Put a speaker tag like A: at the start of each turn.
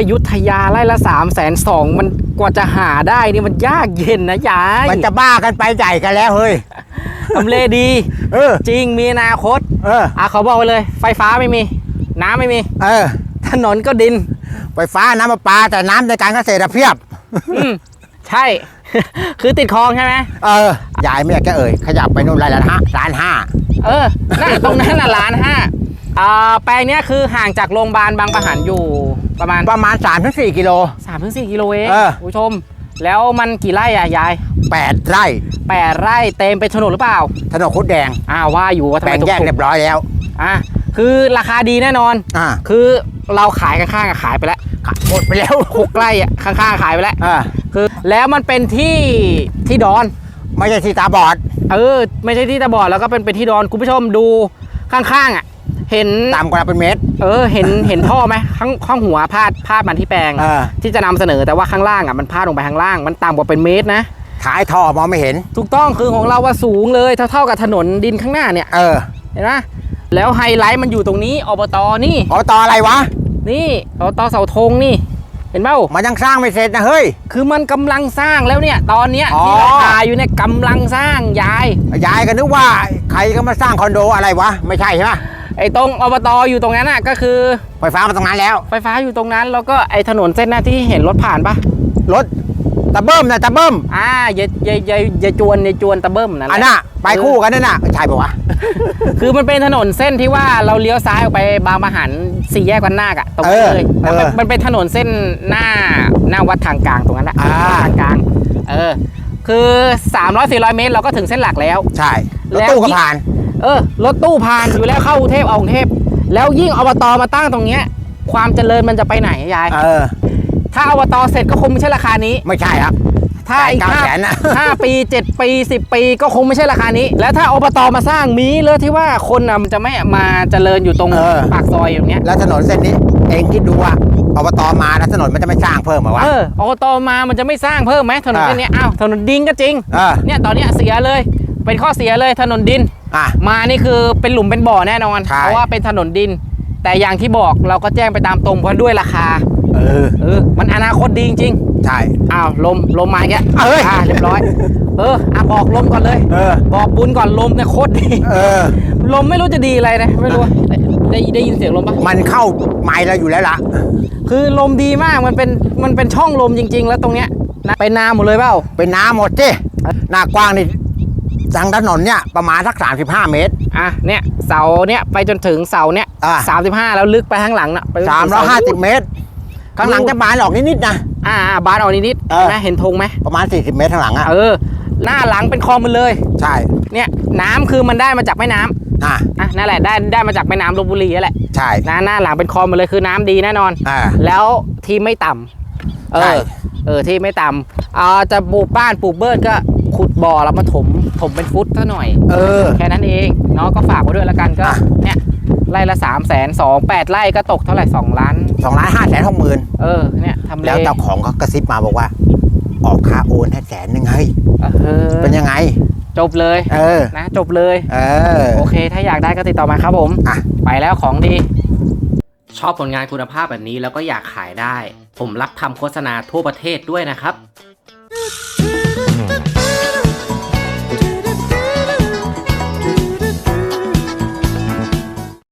A: อยุธยาไร่ละ3ามแสนสองมันกว่าจะหาได้นี่มันยากเย็นนะยาย
B: มันจะบ้ากันไปใหญ่กันแล้วเฮ้ย
A: ทำเลดี
B: เออ
A: จริงมีอนาคต
B: เออ
A: อะเขาบอกไว้เลย ไฟฟ้าไม่มี น้ำไม่มี
B: เออ
A: ถนนก็ดิน
B: ไฟฟ้าน้ำประปาแต่น้ำในการเกษตรอะเพียบ
A: อืมใช่ คือติดคลองใช่ไหม
B: เออ ยายไม่อยากจะเอ่ย ขยับไปนู่นไรละฮะร้านห้า
A: เออน่ะตรงนั้นน่ะล้านห้า อ่าแปลงเนี้ยคือห่างจากโรงพยาบาลบางประหันอยู่ประมาณ
B: ประมาณ3-4ถึง4กิโล
A: 3-4ถึง4กิโลเอง
B: เออ
A: คุณผู้ชม แล้วมันกี่ไร่อะยาย
B: 8 ไร่
A: แปดไร่เต็มเป็นโฉนดหรือเปล่า
B: ถนนคุดแดง
A: อ้าวว่าอยู่ว่าทำ
B: แบ่
A: ไม
B: ง
A: ถูก
B: แยกเรียบร้อยแล้ว
A: อะคือราคาดีแน่นอน
B: อ่า
A: คือเราขายข้างๆอะขายไปแล้ว
B: หมดไปแล้ว
A: หกไร่อะข้างๆขายไปแล้ว
B: อ่า
A: คือแล้วมันเป็นที่ที่ดอน
B: ไม่ใช่ที่ตาบอด
A: เออ ไม่ใช่ที่ตาบอดแล้วก็เป็นเป็นที่ดอนคุณผู้ชมดูข้างๆอะ เห็น
B: ต่ำกว่าเป็นเมตร
A: เออเห็นเห็นท่อไหมข้างข้างหัวพาดพาดมันที่แปลง
B: เออ
A: ที่จะนำเสนอแต่ว่าข้างล่างอะมันพาดลงไปข้างล่าง มันต่ำกว่าเป็นเมตรนะ
B: ท้ายท่อมองไม่เห็น
A: ถูกต้องคือของเราว่าสูงเลยเท่าเท่ากับถนนดินข้างหน้าเนี่ย
B: เออ
A: เห็นไหมแล้วไฮไลท์มันอยู่ตรงนี้อบตนี่
B: อบตอะไรวะ
A: นี่อบตเสาธงนี่ เห็นเปล่า
B: มันยังสร้างไม่เสร็จนะเฮ้ย
A: คือมันกำลังสร้างแล้วเนี่ย ตอนเนี้ย
B: อ๋อ
A: ที่เราถ่ายอยู่เนี่ยกำลังสร้างยาย
B: ยายก็นึกว่าใครก็มาสร้างคอนโดอะไรวะ ไม่ใช่ใช่ปะ
A: ไอ้ตรงอบตอยู่ตรงนั้นน่ะก็คือ
B: ไฟฟ้ามาตรงนั้นแล้ว
A: ไฟฟ้าอยู่ตรงนั้นแล้วก็ไอ้ถนนเส้นหน้าที่เห็นรถผ่านปะ
B: รถตะเบิ้มนะตะเบิ้ม
A: อ่าอย่าอย่าอย่าอย่าจวนอย่าจวนตะเบิ้มนั่นแห
B: อัน
A: ละ
B: น่ะไปคู่กันนั่นน่ะใช่ปะวะ
A: คือมันเป็นถนนเส้นที่ว่าเราเลี้ยวซ้ายออกไปบางมหันสี่แยกวันนาคอะตรงนั้นเลย
B: เออ
A: มัน
B: เออ
A: มันเป็นถนนเส้นหน้าหน้าวัดทางกลางตรงนั้นอะ
B: อ่า
A: ทางกลางเออคือ 300 400 เมตร เราก็ถึงเส้นหลักแล้ว
B: ใช่รถ
A: แล้ว
B: ตู้ก็ผ่าน
A: เออรถตู้ผ่านอยู่แล้วเข้ากรุงเทพเอากรุงเทพแล้วยิ่งอบตมาตั้งตรงเนี้ย ความเจริญมันจะไปไหนยาย
B: เออ
A: ถ้าอบตเสร็จก็คงไม่ใช่ราคานี้
B: ไม่ใช่ครับ
A: ถ้าอีก
B: แปดเก้า
A: ห้า
B: แสนน่ะ
A: ห้าปีเจ็ดปีสิบปีก็คงไม่ใช่ราคานี้ แล้วถ้าอบตมาสร้างมีเลยที่ว่าคนน่ะมันจะไม่มาเจริญอยู่ตรง
B: เออ
A: ปากซอยอย่างเงี้ย
B: แล้วถนนเส้นนี้ เองคิดดูว่าอบตมาแล้วถนนมันจะไม่สร้างเพิ่มเหรอวะ
A: เอออบตมามันจะไม่สร้างเพิ่มไหมถนน
B: อ่า
A: เส้นเนี้ยอ้าวถนนดินก็จริง
B: เออ
A: เนี่ยตอนเนี้ยเสียเลย เป็นข้อเสียเลยถนนดิน
B: อะ
A: มานี่คือเป็นหลุมเป็นบ่อแน่นอน
B: ใช่
A: เพราะว่าเป็นถนนดิน แต่อย่างที่บอกเราก็แจ้งไปตามตรงเพราะด้วยราคา
B: เออ
A: เออ มันอนาคตดีจริง
B: ใช่
A: ๆอ้าวลมลมมาแก
B: เอ้ย
A: อ่าเรียบร้อย เอออะบอกลมก่อนเลย
B: เออ
A: บอกบุญก่อนลมเนี่ยโคตรดี
B: เออ
A: ลมไม่รู้จะดีอะไรนะ ไม่รู้ได้ได้ได้ยินเสียงลมปะ
B: มันเข้าไม้เราอยู่แล้วล่ะ
A: คือลมดีมากมันเป็นมันเป็นช่องลมจริง ๆ แล้วตรงเนี้ยนะเป็นนาหมดเลยเปล่า
B: เป็นน้ำหมดสิหน้ากว้างนี่ ทางถนนเนี่ยประมาณสัก35 เมตร
A: อะเนี่ยเสาเนี่ยไปจนถึงเสาเนี่ย
B: อะ
A: สามสิบห้าแล้วลึกไปข้างหลังน่ะไปจนถึงเส
B: 350 เมตร ข้างหลังจะบานออกนิดๆนะ
A: อ่าอ่าบานออกนิดๆ
B: เออ
A: เห็นไหมเห็นธงไหม
B: ประมาณ 40 เมตรข้างหลังอะ
A: เออ หน้าหลังเป็นคลองหมันเลย
B: ใช่
A: เนี่ยน้ำคือมันได้มาจากแม่น้ำ
B: อะ
A: อะนั่นแหละได้ได้มาจากแม่น้ำลบบุรีนั่นแหละ
B: ใช่
A: นะหน้าหลังเป็นคลองหมาเลยคือน้ำดีแน่นอน
B: อ่า
A: แล้วที่ไม่ต่ำเอ
B: ใช่
A: อ เออ ที่ไม่ต่ำอ่าจะปลูกบ้านปลูกเบิร์ดก็ ขุดบ่อแล้วมาถมถมเป็นฟุตซะหน่อย
B: เออ
A: แค่นั้นเองเนาะก็ฝากไว้ด้วยแล้วกันก็
B: อะ
A: เนี่ยไร่ละ3ามแสนสองแปดไร่ก็ตกเท่าไหร่2ล้าน
B: 2ล้าน5แสนหกหมื่น
A: เออเนี่ยทำเล
B: แล้วเจ้าของเขากระซิบมาบอกว่า ออกค่าโอนให้แสนหนึ่งเฮ้ย
A: เออ
B: เป็นยังไง
A: จบเลย
B: เออ
A: นะ จบเลย
B: เออ
A: โอเค ถ้าอยากได้ก็ติดต่อมาครับผม
B: อะ
A: ไปแล้วของดี ชอบผลงานคุณภาพแบบนี้แล้วก็อยากขายได้ ผมรับทำโฆษณาทั่วประเทศด้วยนะครับ
C: Ooh,